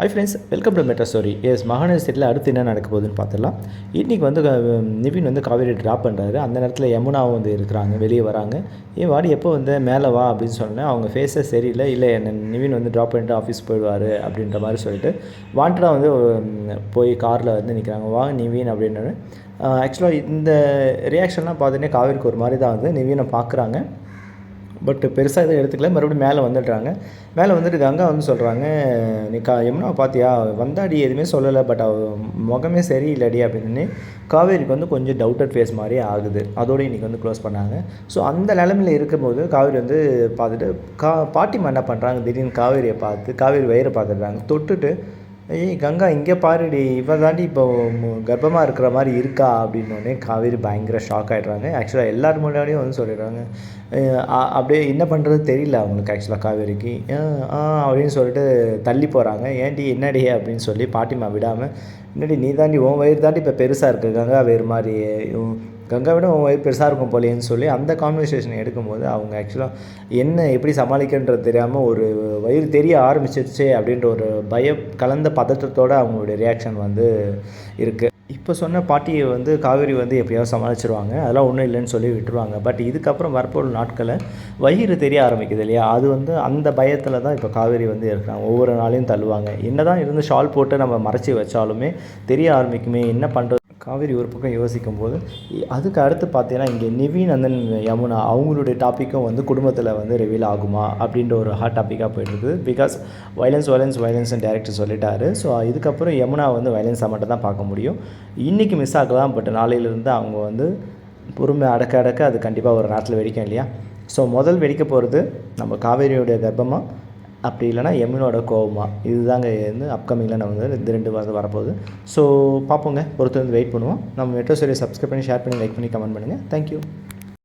Hi friends welcome to Madras stories மகாநகரத்தில் அடுத்து என்ன நடக்க போகுதுன்னு பார்த்துடலாம். இன்றைக்கி வந்து நிவின் வந்து காவேரி ட்ராப் பண்ணுறாரு அந்த நேரத்தில் யமுனாவும் வந்து இருக்கிறாங்க வெளியே வராங்க. ஏன் வாடி எப்போ வந்து மேலே வா அப்படின்னு சொன்னேன் அவங்க ஃபேஸே சரியில்லை. இல்லை என்ன நிவின் வந்து ட்ராப் பண்ணிட்டு ஆஃபீஸ் போயிடுவார் அப்படின்ற மாதிரி சொல்லிட்டு வாண்டடாக வந்து போய் காரில் வந்து நிற்கிறாங்க வா நிவின் அப்படின்னு ஆக்சுவலாக இந்த ரியாக்ஷன்லாம் பார்த்தீங்கன்னா காவேரிக்கு ஒரு மாதிரி தான் வந்து நிவினை பார்க்குறாங்க. பட் பெருசாக எதுவும் எடுத்துக்கல. மறுபடியும் மேலே வந்துடுறாங்க. மேலே வந்துட்டு கங்கா வந்து சொல்கிறாங்க நீ கா யமுனா பார்த்தியா? வந்தாடி எதுவுமே சொல்லலை. பட் அவ முகமே சரியில்லடி அப்படின்னு. காவேரிக்கு வந்து கொஞ்சம் டவுட்டட் ஃபேஸ் மாதிரி ஆகுது. அதோடு இன்றைக்கி வந்து க்ளோஸ் பண்ணாங்க. ஸோ அந்த நிலமையில இருக்கும்போது காவேரி வந்து பார்த்துட்டு கா பாட்டிமா என்ன பண்ணுறாங்க திடீர்னு காவேரியை பார்த்து காவேரி வயிறை பார்த்துடுறாங்க. தொட்டுட்டு ஏய் கங்கா இங்கே பாருடி. இவ தாண்டி இப்போ கர்ப்பமாக இருக்கிற மாதிரி இருக்கா அப்படின்னோடனே காவேரி பயங்கர ஷாக் ஆகிடுறாங்க ஆக்சுவலாக எல்லார் முன்னாடியும் வந்து சொல்லிடுறாங்க. அப்படியே என்ன பண்ணுறது தெரியல அவங்களுக்கு ஆக்சுவலாக காவேரிக்கு. ஆ அப்படின்னு சொல்லிட்டு தள்ளி போகிறாங்க ஏன்டி என்னடி அப்படின்னு சொல்லி பாட்டிமா விடாமல் என்னடி நீ தாண்டி உன் வயிறு தாண்டி இப்போ பெருசாக இருக்குது கங்கா வேறு மாதிரி கங்கா விட உன் வயிறு பெருசாக இருக்கும் போலேன்னு சொல்லி அந்த கான்வர்சேஷன் எடுக்கும்போது அவங்க ஆக்சுவலாக என்ன எப்படி சமாளிக்கன்றது தெரியாமல் ஒரு வயிறு தெரிய ஆரம்பிச்சிருச்சே அப்படின்ற ஒரு பய கலந்த பதற்றத்தோடு அவங்களுடைய ரியாக்ஷன் வந்து இருக்குது இப்போ சொன்ன பாட்டியை வந்து காவேரி வந்து எப்படியாவது சமாளிச்சிருவாங்க. அதெல்லாம் ஒன்றும் இல்லைன்னு சொல்லி விட்டுருவாங்க. பட் இதுக்கப்புறம் வரப்போகிற நாட்களை வயிறு தெரிய ஆரம்பிக்குது இல்லையா? அது வந்து அந்த பயத்தில் தான் இப்போ காவேரி வந்து இருக்கிறாங்க. ஒவ்வொரு நாளையும் தள்ளுவாங்க. என்ன தான் இருந்து ஷால் போட்டு நம்ம மறைச்சி வச்சாலுமே தெரிய ஆரம்பிக்குமே. என்ன பண்ணுறது காவேரி ஒரு பக்கம் யோசிக்கும் போது அதுக்கு அடுத்து பார்த்தீங்கன்னா இங்கே நிவின் and யமுனா அவங்களுடைய டாப்பிக்கும் வந்து குடும்பத்தில் வந்து ரிவீல் ஆகுமா அப்படின்ற ஒரு ஹாட் டாப்பிக்காக போயிட்டுருக்குது பிகாஸ் வயலன்ஸ் வயலன்ஸ் வயலன்ஸ்னு டேரக்டர் சொல்லிட்டாரு. ஸோ இதுக்கப்புறம் யமுனா வந்து வயலன்ஸாக மட்டும் தான் பார்க்க முடியும். இன்றைக்கி மிஸ் ஆகலாம் பட் நாளையிலேருந்து அவங்க வந்து பொறுமை அடக்க அடக்க அது கண்டிப்பாக ஒரு நேரத்தில் வெடிக்கும் இல்லையா? ஸோ முதல் வெடிக்க போகிறது நம்ம காவேரியோடைய கர்ப்பமாக அப்படி இல்லைன்னா எம்மினோட கோவமா. இதுதாங்க வந்து அப்கமிங்கில் நம்ம வந்து இந்த ரெண்டு வாரம் வரப்போகுது. ஸோ பார்ப்போங்க. பொறுத்து வந்து வெயிட் பண்ணுவோம். நம்ம மெட்ரோ சீரியை சப்ஸ்கிரைப் பண்ணி ஷேர் பண்ணி லைக் பண்ணி கமெண்ட் பண்ணுங்கள் தேங்க்யூ